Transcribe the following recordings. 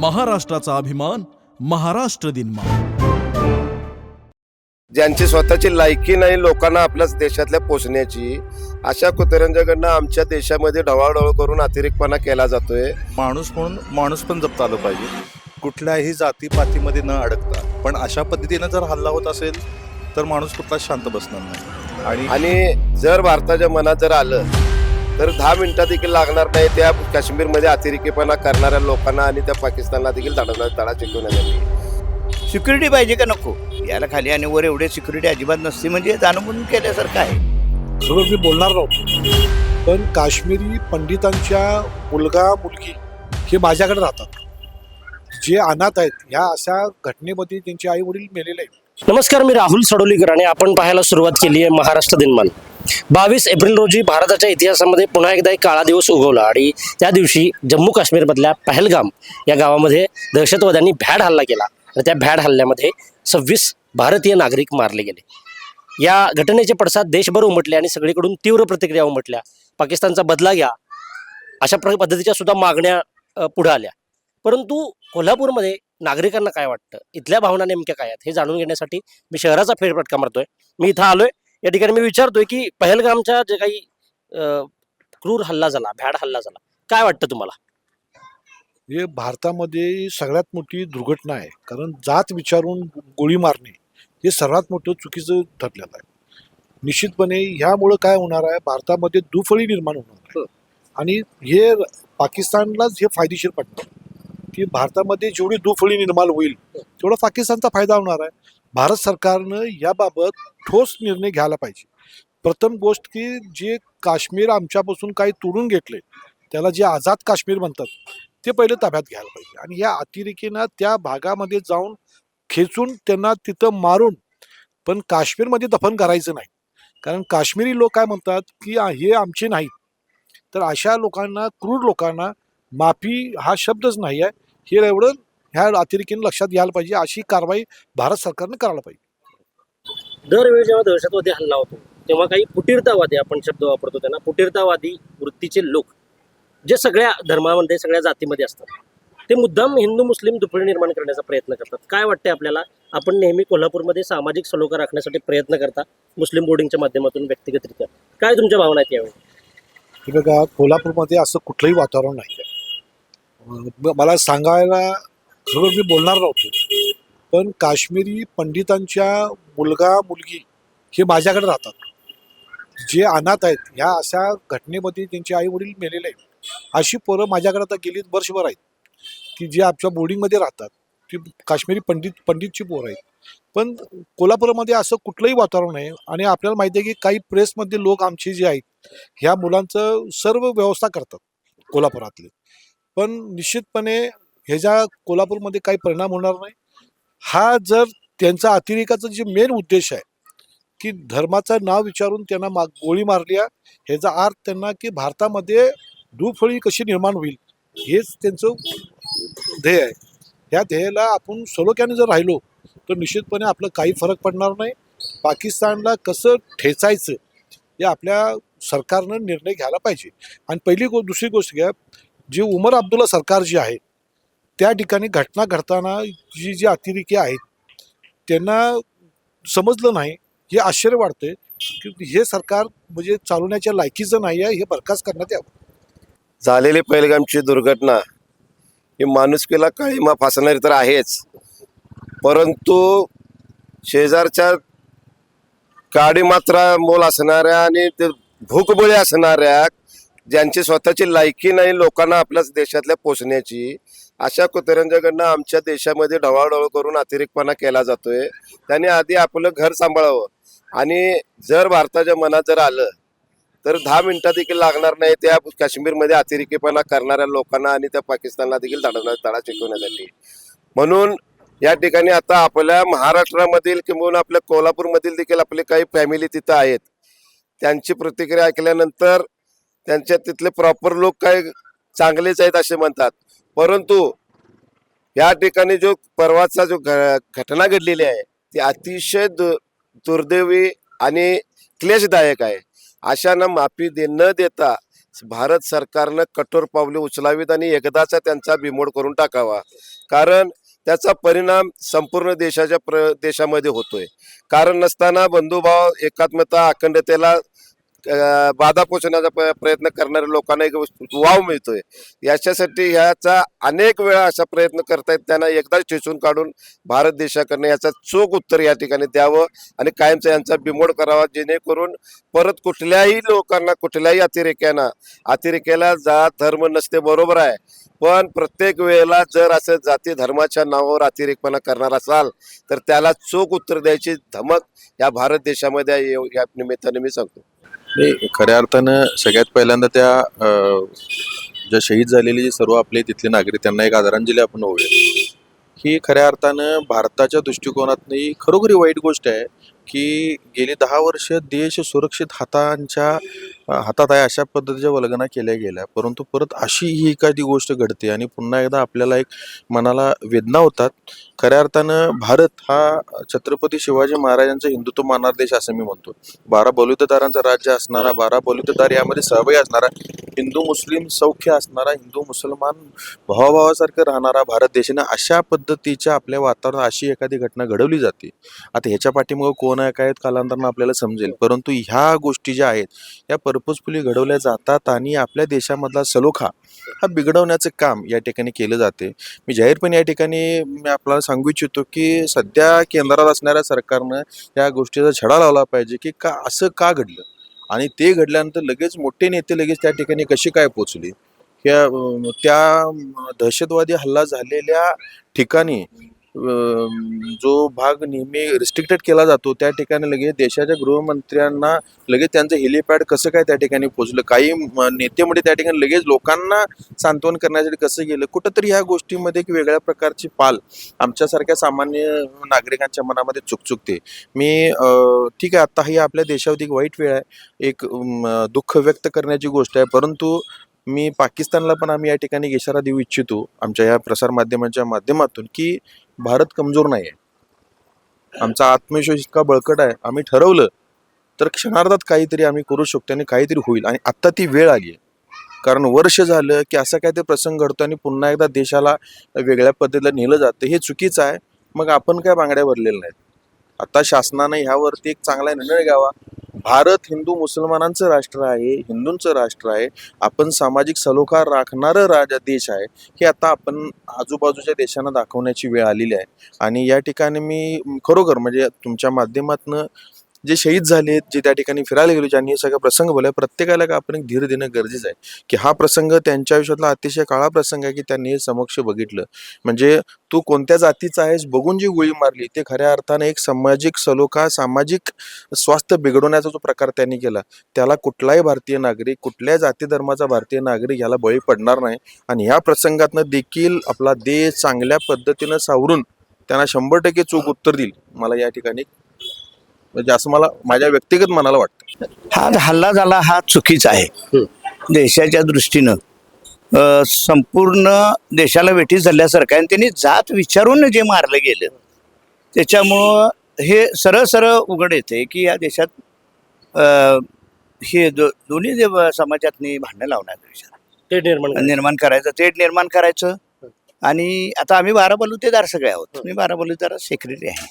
महाराष्ट्राचा अभिमान महाराष्ट्र दिनमा ज्यांची स्वतःची लायकी नाही लोकांना आपल्याच देशातल्या पोचण्याची अशा कुत्र्यांच्याकडनं आमच्या देशामध्ये ढवळाढवळ करून अतिरेकपणा केला जातोय. माणूस म्हणून माणूस पण जपता आलं पाहिजे. कुठल्याही जातीपातीमध्ये न अडकता. पण अशा पद्धतीनं जर हल्ला होत असेल तर माणूस कुठलाच शांत बसणार नाही. आणि आणि जर भारताच्या मनात जर आलं तर दहा मिनिटात देखील लागणार नाही त्या काश्मीरमध्ये अतिरेकीपणा करणाऱ्या लोकांना आणि त्या पाकिस्तानला देखील धडा धडा शिकवण्यासाठी सिक्युरिटी पाहिजे का नको? याला खाली आणि वर एवढे सिक्युरिटी अजिबात नसते म्हणजे जाणून केल्यासारखं आहे. खरं मी बोलणार नव्हतो पण काश्मीरी पंडितांच्या मुलगा मुलगी हे माझ्याकडे राहतात. जे अनाथ आहेत ह्या अशा घटनेमध्ये त्यांचे आई वडील मेलेले आहेत. नमस्कार मी राहुल सडोलीकर आणि आपण पाहायला सुरुवात केली आहे महाराष्ट्र दिनमान. बावीस एप्रिल रोजी भारताच्या इतिहासामध्ये पुन्हा एकदा एक काळा दिवस उगवला आणि त्या दिवशी जम्मू काश्मीरमधल्या पहलगाम या गावामध्ये दहशतवाद्यांनी भ्याड हल्ला केला आणि त्या भ्याड हल्ल्यामध्ये सव्वीस भारतीय नागरिक मारले गेले. या घटनेचे पडसाद देशभर उमटले आणि सगळीकडून तीव्र प्रतिक्रिया उमटल्या. पाकिस्तानचा बदला घ्या अशा प्र पद्धतीच्या सुद्धा मागण्या पुढे आल्या. परंतु कोल्हापूरमध्ये नागरिकांना काय वाटतं? इथल्या भावना नेमक्या काय आहेत? हे जाणून घेण्यासाठी मी शहराचा फेरफटका मारतोय. मी इथं आलोय. या ठिकाणी मी विचारतोय की पहलगामच्या जे काही क्रूर हल्ला झाला भ्याड हल्ला झाला काय वाटतं तुम्हाला? हे भारतामध्ये सगळ्यात मोठी दुर्घटना आहे. कारण जात विचारून गोळी मारणे हे सर्वात मोठं चुकीचं ठरलेलं आहे. निश्चितपणे ह्यामुळं काय होणार आहे? भारतामध्ये दुफळी निर्माण होणार आहे. आणि हे पाकिस्तानलाच हे फायदेशीर पडणार की भारतामध्ये जेवढी दुफळी निर्माण होईल तेवढा पाकिस्तानचा फायदा होणार आहे. भारत सरकारनं याबाबत ठोस निर्णय घ्यायला पाहिजे. प्रथम गोष्ट की जे काश्मीर आमच्यापासून काही तोडून घेतले त्याला जे आझाद काश्मीर म्हणतात ते पहिले ताब्यात घ्यायला पाहिजे. आणि या अतिरेकीनं त्या भागामध्ये जाऊन खेचून त्यांना तिथं मारून पण काश्मीरमध्ये दफन करायचं नाही. कारण काश्मीरी लोक काय म्हणतात की हे आमचे नाहीत. तर अशा लोकांना क्रूर लोकांना माफी हा शब्दच नाही आहे. हे एवढं ह्या अतिरेकीनं लक्षात घ्यायला पाहिजे अशी कारवाई भारत सरकारनं करायला पाहिजे. दरवेळी जेव्हा दहशतवादी हल्ला होतो तेव्हा काही फुटीरतावादी आपण शब्द वापरतो त्यांना फुटीरतावादी वृत्तीचे लोक जे सगळ्या धर्मामध्ये सगळ्या जातीमध्ये असतात. ते मुद्दाम हिंदू मुस्लिम दुफळी निर्माण करण्याचा प्रयत्न करतात. काय वाटते आपल्याला? आपण नेहमी कोल्हापूरमध्ये सामाजिक सलोखा राखण्यासाठी प्रयत्न करता मुस्लिम बोर्डिंगच्या माध्यमातून व्यक्तिगतरित्या. काय तुमच्या भावना आहेत यावेळी? बघा कोल्हापूरमध्ये असं कुठलंही वातावरण नाही आहे मला सांगायला खरं मी बोलणार नव्हतो. पण काश्मीरी पंडितांच्या मुलगा मुलगी हे माझ्याकडे राहतात. जे अनाथ आहेत ह्या अशा घटनेमध्ये त्यांचे आई वडील मेलेले आहेत. अशी पोरं माझ्याकडे आता गेली वर्षभर आहेत. की जे आमच्या बोर्डिंगमध्ये राहतात ती काश्मीरी पंडित पंडितची पोरं आहेत. पण कोल्हापूरमध्ये असं कुठलंही वातावरण आहे आणि आपल्याला माहिती आहे की काही प्रेसमध्ये लोक आमचे जे आहेत ह्या मुलांचं सर्व व्यवस्था करतात कोल्हापुरातले. पण निश्चितपणे ह्याच्या कोल्हापूरमध्ये काही परिणाम होणार नाही हा जर त्यांचा अतिरेकाचा जे मेन उद्देश आहे की धर्माचं नाव विचारून त्यांना मा गोळी मारली ह्याचा अर्थ त्यांना की भारतामध्ये दुफळी कशी निर्माण होईल हेच त्यांचं ध्येय आहे. ह्या ध्येयाला आपण सलोख्याने जर राहिलो तर निश्चितपणे आपलं काही फरक पडणार नाही. पाकिस्तानला कसं ठेचायचं हे आपल्या सरकारनं निर्णय घ्यायला पाहिजे. आणि पहिली गो दुसरी गोष्ट घ्या जे उमर अब्दुल्ला सरकार जे आहे त्या ठिकाणी घटना घडताना जी जी अतिरेकी आहेत त्यांना समजलं नाही. हे आश्चर्य वाटते की हे सरकार म्हणजे चालवण्याच्या लायकीचं नाही आहे हे बरखास्त करण्यात यावं. झालेली पहिलगामची दुर्घटना ही माणुसकीला काळीमा फासणारी तर आहेच. परंतु शेजारच्या काडी मात्रा मोल असणाऱ्या आणि ते भूकबळी असणाऱ्या ज्यांची स्वतःची लायकी नाही लोकांना आपल्याच देशातल्या पोचण्याची अशा कुत्र्यांच्याकडनं आमच्या देशामध्ये ढवळाढवळ करून अतिरेकपणा केला जातोय. त्यांनी आधी आपलं घर सांभाळावं. आणि जर भारताच्या मनात जर आलं तर दहा मिनिटात देखील लागणार नाही त्या काश्मीरमध्ये अतिरेकीपणा करणाऱ्या लोकांना आणि त्या पाकिस्तानला देखील धडा धडा शिकवण्यासाठी. म्हणून या ठिकाणी आता आपल्या महाराष्ट्रामधील किंवा आपल्या कोल्हापूरमधील देखील आपले काही फॅमिली तिथं आहेत. त्यांची प्रतिक्रिया ऐकल्यानंतर त्यांच्या तिथले प्रॉपर लोक काय चांगलेच आहेत असे म्हणतात. परंतु या ठिकाणी जो परवाचा जो घ- घटना घडलेली आहे ती अतिशय दु दुर्दैवी आणि क्लेशदायक आहे. अशांना माफी दे न देता भारत सरकारनं कठोर पावले उचलावीत आणि एकदाचा त्यांचा बिमोड करून टाकावा. कारण त्याचा परिणाम संपूर्ण देशाच्या प्र देशामध्ये होतोय. कारण नसताना बंधुभाव एकात्मता अखंडतेला बाधा पोचण्याचा प- प्रयत्न करणाऱ्या लोकांना एक वाव मिळतोय. याच्यासाठी ह्याचा अनेक वेळा असा प्रयत्न करतायत त्यांना एकदाच ठेचून काढून भारत देशाकडनं याचा चोख उत्तर या ठिकाणी द्यावं आणि कायमचा यांचा बिमोड करावा जेणेकरून परत कुठल्याही लोकांना कुठल्याही अतिरेक्यांना अतिरेक्याला जात धर्म नसते बरोबर आहे. पण प्रत्येक वेळेला जर असं जाती धर्माच्या नावावर अतिरेकपणा करणार असाल तर त्याला चोख उत्तर द्यायची धमक या भारत देशामध्ये आहे, या निमित्ताने मी सांगतो. नाही खऱ्या अर्थानं सगळ्यात पहिल्यांदा त्या ज्या शहीद झालेली सर्व आपले तिथले नागरिक त्यांना एक आदरांजली आपण होऊया ही खऱ्या अर्थानं भारताच्या दृष्टिकोनातनं ही खरोखरी वाईट गोष्ट आहे की गेली दहा वर्ष देश सुरक्षित हातांच्या हातात आहे अशा पद्धतीच्या वल्गना केल्या गेल्या. परंतु परत अशी ही एखादी गोष्ट घडते आणि पुन्हा एकदा आपल्याला एक मनाला वेदना होतात. खऱ्या अर्थानं भारत हा छत्रपती शिवाजी महाराजांचा हिंदुत्व मानणार देश असं मी म्हणतो. बारा बलुतेदारांचं राज्य असणारा बारा बलुतेदार यामध्ये सहभागी असणारा हिंदू मुस्लिम सौख्य असणारा हिंदू मुसलमान भावाभावासारखं राहणारा भारत देशाने अशा पद्धतीच्या आपल्या वातावरणात अशी एखादी घटना घडवली जाते. आता ह्याच्या पाठीमागं कोण आहे काय आहेत कालांतरानं आपल्याला समजेल. परंतु ह्या गोष्टी ज्या आहेत या पर्पजफुली घडवल्या जातात आणि आपल्या देशामधला सलोखा हा बिघडवण्याचं काम या ठिकाणी केलं जाते. मी जाहीरपणे या ठिकाणी मी आपल्याला सांगू इच्छितो की सध्या केंद्रात असणाऱ्या सरकारनं या गोष्टीचा छडा लावला पाहिजे की का असं का घडलं? आणि ते घडल्यानंतर लगेच मोठे नेते लगेच त्या ठिकाणी कशी काय पोचली त्या त्या दहशतवादी हल्ला झालेल्या ठिकाणी जो भाग नेहमी रिस्ट्रिक्टेड केला जातो त्या ठिकाणी लगेच देशाच्या गृहमंत्र्यांना लगेच त्यांचं हेलिपॅड कसं काय त्या ठिकाणी पोचलं काही नेते नेतेमध्ये त्या ठिकाणी लगेच लोकांना सांत्वन करण्यासाठी कसं गेलं? कुठंतरी ह्या गोष्टीमध्ये एक वेगळ्या प्रकारची पाल आमच्यासारख्या सामान्य नागरिकांच्या मनामध्ये चुकचुकते मी ठीक आहे आता ही आपल्या देशावरती एक वाईट वेळ आहे. एक दुःख व्यक्त करण्याची गोष्ट आहे. परंतु मी पाकिस्तानला पण आम्ही या ठिकाणी इशारा देऊ इच्छितो आमच्या या प्रसारमाध्यमांच्या माध्यमातून की भारत कमजोर नाही आहे आमचा आत्मविश्वास इतका बळकट आहे. आम्ही ठरवलं तर क्षणार्धात काहीतरी आम्ही करू शकतो आणि काहीतरी होईल. आणि आत्ता ती वेळ आली आहे कारण वर्ष झालं की असा ते प्रसंग घडतो आणि पुन्हा एकदा देशाला वेगळ्या पद्धतीला नेलं जातं. हे चुकीचं आहे. मग आपण काय बांगड्या भरलेल्या नाहीत? आता शासनानं ह्यावरती एक चांगला निर्णय घ्यावा. भारत हिंदू मुसलमानांचं राष्ट्र आहे हिंदूंचं राष्ट्र आहे आपण सामाजिक सलोखा राखणारं राजा देश आहे हे आता आपण आजूबाजूच्या देशांना दाखवण्याची वेळ आलेली आहे. आणि या ठिकाणी मी खरोखर म्हणजे तुमच्या माध्यमातनं जे शहीद झालेत जे त्या ठिकाणी फिरायला गेले ज्यांनी हे प्रसंग बोलले प्रत्येकाला का आपण एक धीर देणं गरजेचं आहे? की हा प्रसंग त्यांच्या आयुष्यातला अतिशय काळा प्रसंग आहे की त्यांनी हे समक्ष बघितलं. म्हणजे तू कोणत्या जातीचा आहेस बघून जी गोळी मारली ते खऱ्या अर्थाने एक सामाजिक सलोखा सामाजिक स्वास्थ्य बिघडवण्याचा जो प्रकार त्यांनी केला त्याला कुठलाही भारतीय नागरिक कुठल्या जाती धर्माचा भारतीय नागरिक याला बळी पडणार नाही. आणि ह्या प्रसंगातनं देखील आपला देश चांगल्या पद्धतीनं सावरून त्यांना शंभर टक्के चूक उत्तर देईल. मला या ठिकाणी म्हणजे असं मला माझ्या व्यक्तिगत मनाला वाटतं. हा हल्ला झाला हा चुकीचा आहे. देशाच्या दृष्टीनं संपूर्ण देशाला वेठी झाल्यासारखं आहे आणि त्यांनी जात विचारून जे मारलं गेलं त्याच्यामुळं हे सरळ सरळ उघड येते की या देशात अ, हे दो दोन्ही जे समाजातनी भांडणं लावण्याचा विचार ते निर्माण करायचं. निर्माण करायचं तेढ निर्माण करायचं. आणि आता आम्ही बारा बलुतेदार सगळे आहोत. मी बारा बलुतेदार सेक्रेटरी आहे.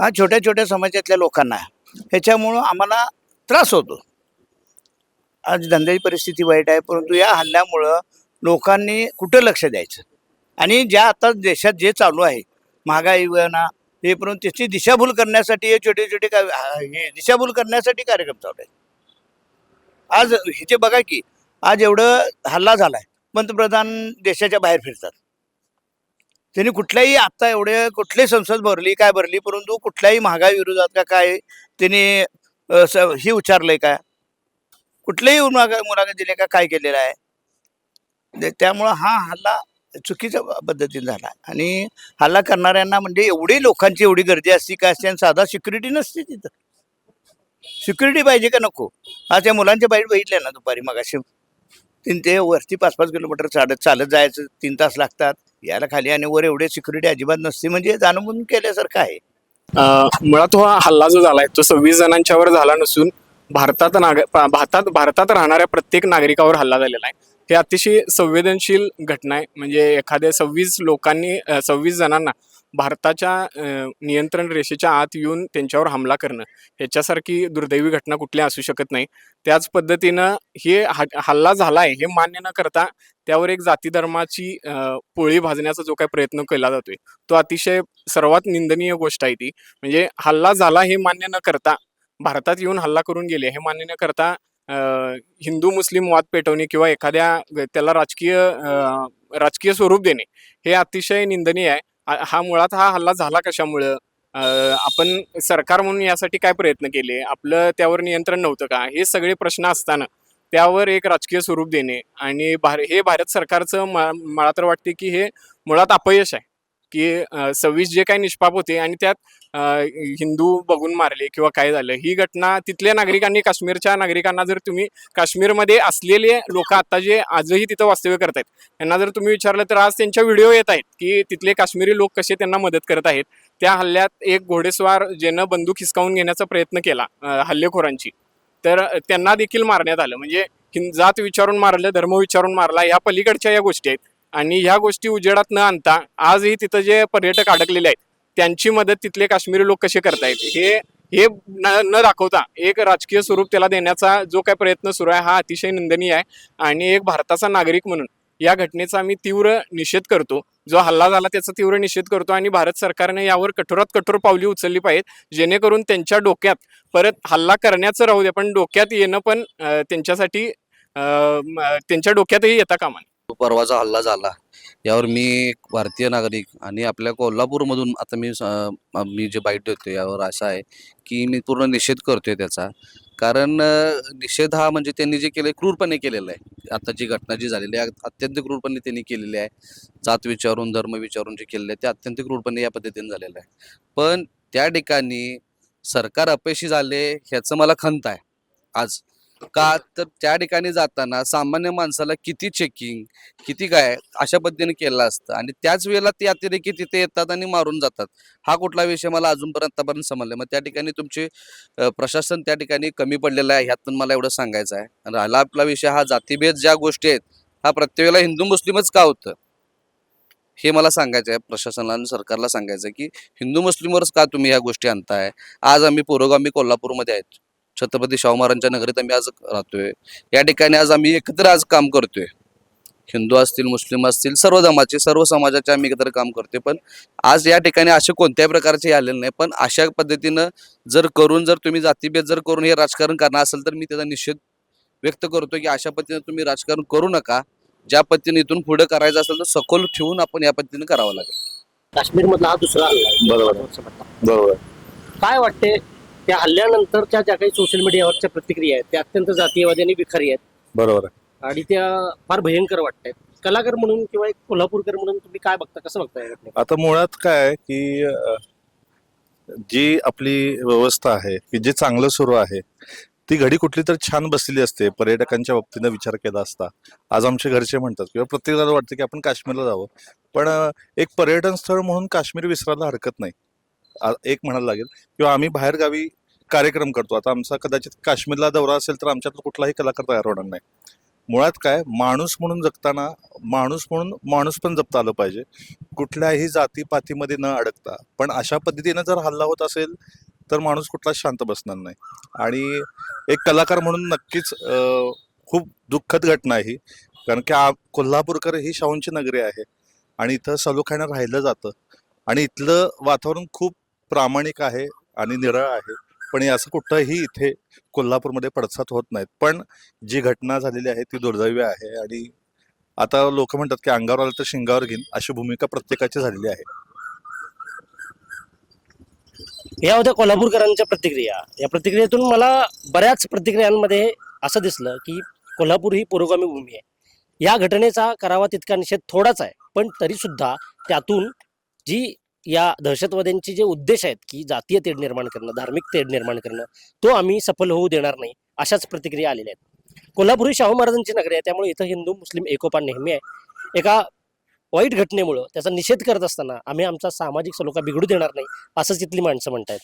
हा. छोट्या छोट्या समाजातल्या लोकांना ह्याच्यामुळं आम्हाला त्रास होतो. आज धंद्याची परिस्थिती वाईट आहे परंतु या हल्ल्यामुळं लोकांनी कुठं लक्ष द्यायचं? आणि ज्या आता देशात जे चालू आहे महागाई ना हे परंतु त्याची दिशाभूल करण्यासाठी हे छोटे छोटे काय हे दिशाभूल करण्यासाठी कार्यक्रम चालू आहेत. आज हे बघा की आज एवढं हल्ला झालाय पंतप्रधान देशाच्या बाहेर फिरतात. त्यांनी कुठल्याही आत्ता एवढे कुठली संसद भरली काय भरली परंतु कुठल्याही महागाई विरोधात का काय त्यांनी अ, स- हे उच्चारलंय का? कुठल्याही मुलाखत मुलाखत दिले का काय केलेलं आहे? ते- त्यामुळं हा हल्ला चुकीच्या पद्धतीने झाला. आणि हल्ला करणाऱ्यांना म्हणजे एवढी लोकांची एवढी गर्दी असती का असते? आणि साधा सिक्युरिटी नसते तिथं. सिक्युरिटी पाहिजे का नको? हा त्या मुलांच्या बाहेर बघितल्या ना दुपारी मगाशी? तीन ते वरती पाच पाच किलोमीटर चालत चालत जायचं तीन तास लागतात. यायला खाली आणि वर एवढे सिक्युरिटी अजिबात नसते म्हणजे जाणून केल्यासारखं आहे. मुळात हा हल्ला जो झालाय तो सव्वीस जणांच्यावर झाला नसून भारतात नाग भारतात भारतात राहणाऱ्या प्रत्येक नागरिकावर हल्ला झालेला आहे. हे अतिशय संवेदनशील घटना आहे. म्हणजे एखाद्या सव्वीस लोकांनी सव्वीस जणांना भारताच्या नियंत्रण रेषेच्या आत येऊन त्यांच्यावर हमला करणं. ह्याच्यासारखी दुर्दैवी घटना कुठल्या असू शकत नाही. त्याच पद्धतीनं हे हा हल्ला झाला आहे हे मान्य न करता त्यावर एक जाती धर्माची पोळी भाजण्याचा जो काही प्रयत्न केला जातोय तो अतिशय सर्वात निंदनीय गोष्ट आहे ती. म्हणजे हल्ला झाला हे मान्य न करता भारतात येऊन हल्ला करून गेले हे मान्य न करता हिंदू मुस्लिम वाद पेटवणे किंवा एखाद्या त्याला राजकीय राजकीय स्वरूप देणे हे अतिशय निंदनीय आहे. हा मुळात हा हल्ला झाला कशामुळं? आपण सरकार म्हणून यासाठी काय प्रयत्न केले? आपलं त्यावर नियंत्रण नव्हतं का? हे सगळे प्रश्न असताना त्यावर एक राजकीय स्वरूप देणे आणि भार हे भारत सरकारचं मला तर वाटते की हे मुळात अपयश आहे. की सव्वीस जे काही निष्पाप होते आणि त्यात हिंदू बघून मारले किंवा काय झालं ही घटना तिथल्या नागरिकांनी काश्मीरच्या नागरिकांना जर तुम्ही काश्मीरमध्ये असलेले लोक आता जे आजही तिथं वास्तव्य करत आहेत यांना जर तुम्ही विचारलं तर आज त्यांच्या व्हिडिओ येत आहेत की तिथले काश्मीरी लोक कसे त्यांना मदत करत आहेत. त्या हल्ल्यात एक घोडेस्वार ज्यानं बंदूक हिसकावून घेण्याचा प्रयत्न केला हल्लेखोरांची. तर त्यांना देखील मारण्यात आलं. म्हणजे जात विचारून मारलं धर्म विचारून मारला या पलीकडच्या या गोष्टी आहेत. आणि ह्या गोष्टी उजेडात न आणता आजही तिथं जे पर्यटक अडकलेले आहेत त्यांची मदत तिथले काश्मीरी लोक कसे करतायत? हे हे न दाखवता एक राजकीय स्वरूप त्याला देण्याचा जो काही प्रयत्न सुरू आहे हा अतिशय निंदनीय आहे. आणि एक भारताचा नागरिक म्हणून या घटनेचा आम्ही तीव्र निषेध करतो. जो हल्ला झाला त्याचा तीव्र निषेध करतो आणि भारत सरकारने यावर कठोरात कठोर पावली उचलली पाहिजेत जेणेकरून त्यांच्या डोक्यात परत हल्ला करण्याचं राहू दे पण डोक्यात येणं पण त्यांच्यासाठी त्यांच्या डोक्यातही येता कामा परवाचा हल्ला झाला. यावर मी एक भारतीय नागरिक आणि आपल्या कोल्हापूरमधून आता मी मी जे बाईट देतो यावर असं आहे की मी पूर्ण निषेध करतोय त्याचा. कारण निषेध हा म्हणजे त्यांनी जे केलं क्रूरपणे केलेलं आहे. आता जी घटना जी झालेली आहे अत्यंत क्रूरपणे त्यांनी केलेली आहे. जात विचारून धर्म विचारून जे केलेलं आहे ते अत्यंत क्रूरपणे या पद्धतीने झालेलं आहे. पण त्या ठिकाणी सरकार अपयशी झाले ह्याचं मला खंत आहे. आज का तर त्या ठिकाणी जाताना सामान्य माणसाला किती चेकिंग किती काय अशा पद्धतीने केलं असतं. आणि त्याच वेळेला ते अतिरेकी तिथे येतात आणि मारून जातात. हा कुठला विषय मला अजूनपर्यंत आतापर्यंत समजला मग त्या ठिकाणी तुमचे प्रशासन त्या ठिकाणी कमी पडलेलं आहे ह्यातून मला एवढं सांगायचं आहे. आणि राहिला आपला विषय हा जातीभेद ज्या गोष्टी आहेत हा प्रत्येक वेळेला हिंदू मुस्लिमच का होतं? हे मला सांगायचं आहे प्रशासनाला आणि सरकारला सांगायचं आहे की हिंदू मुस्लिमवरच का तुम्ही ह्या गोष्टी आणताय? आज आम्ही पुरोगामी कोल्हापूरमध्ये आहेत. छत्रपती शाहू महाराजांच्या नगरीत आम्ही आज राहतोय. या ठिकाणी आज आम्ही एकत्र आज काम करतोय. हिंदू असतील मुस्लिम असतील सर्व धर्माचे सर्व समाजाचे आम्ही एकत्र काम करतोय. पण आज या ठिकाणी असे कोणत्याही प्रकारचे आलेले नाही. पण अशा पद्धतीनं जर करून जर तुम्ही जातीभेद जर करून हे राजकारण करणार असेल तर मी त्याचा निषेध व्यक्त करतो की अशा पद्धतीने तुम्ही राजकारण करू नका. ज्या पद्धतीने इथून पुढे करायचं असेल तर सखोल ठेवून आपण या पद्धतीने करावं लागेल. काश्मीर मधला हा दुसरा. बरोबर. बरोबर. काय वाटते त्या हल्ल्यानंतरच्या ज्या काही सोशल मीडियावरच्या प्रतिक्रिया आहेत त्या अत्यंत जातीयवादी आणि विखारी आहेत. बरोबर आहे. आणि त्या फार भयंकर वाटत आहेत कलाकार म्हणून किंवा एक कोल्हापूरकर म्हणून तुम्ही काय बघता? कसं बघता या? आता मुळात काय आहे की अ, जी आपली व्यवस्था आहे की जे चांगलं सुरू आहे ती घडी कुठली तर छान बसलेली असते पर्यटकांच्या बाबतीनं विचार केला असता. आज आमचे घरचे म्हणतात किंवा प्रत्येकाला वाटतं की आपण काश्मीरला जावं. पण अ, एक पर्यटन स्थळ म्हणून काश्मीर विसरायला हरकत नाही. एक म्हणायला लागेल किंवा आम्ही बाहेरगावी कार्यक्रम करतो. आता आमचा कदाचित काश्मीरला दौरा असेल तर आमच्यात कुठलाही कलाकार तयार होणार नाही. मुळात काय माणूस म्हणून जगताना माणूस म्हणून माणूस पण जपता आलं पाहिजे. कुठल्याही जातीपातीमध्ये न अडकता. पण अशा पद्धतीनं जर हल्ला होत असेल तर माणूस कुठलाच शांत बसणार नाही. आणि एक कलाकार म्हणून नक्कीच खूप दुःखद घटना आहे ही. कारण की आ- कोल्हापूरकर ही शाहूंची नगरी आहे. आणि इथं सलोख्यानं राहिलं जातं. आणि इथलं वातावरण खूप प्रामाणिक आहे आणि निरळ आहे. पण असं कुठंही इथे कोल्हापूरमध्ये पडसाद होत नाहीत. पण जी घटना झालेली आहे ती दुर्दैवी आहे आणि आता लोक म्हणतात की अंगावर आलं तर शिंगावर घेईन अशी भूमिका प्रत्येकाची झालेली आहे. या होत्या कोल्हापूरकरांच्या प्रतिक्रिया. या प्रतिक्रियेतून मला बऱ्याच प्रतिक्रियांमध्ये असं दिसलं की कोल्हापूर ही पुरोगामी भूमी आहे. या घटनेचा करावा तितका निषेध थोडाच आहे. पण तरी सुद्धा त्यातून जी या दहशतवाद्यांचे जे उद्देश आहेत की जातीय तेढ निर्माण करणं धार्मिक तेढ निर्माण करणं तो आम्ही सफल होऊ देणार नाही अशाच प्रतिक्रिया आलेल्या आहेत. कोल्हापूर ही शाहू महाराजांची नगरी आहे त्यामुळे इथं हिंदू मुस्लिम एकोपा नेहमी आहे. एका वाईट घटनेमुळं त्याचा निषेध करत असताना आम्ही आमचा सामाजिक सलोखा बिघडू देणार नाही असंच इथली माणसं म्हणतायत.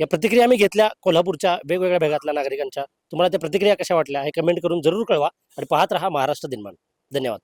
या प्रतिक्रिया आम्ही घेतल्या कोल्हापूरच्या वेगवेगळ्या भागातल्या नागरिकांच्या. तुम्हाला त्या प्रतिक्रिया कशा वाटल्या हे कमेंट करून जरूर कळवा आणि पाहत राहा महाराष्ट्र दिनमान. धन्यवाद.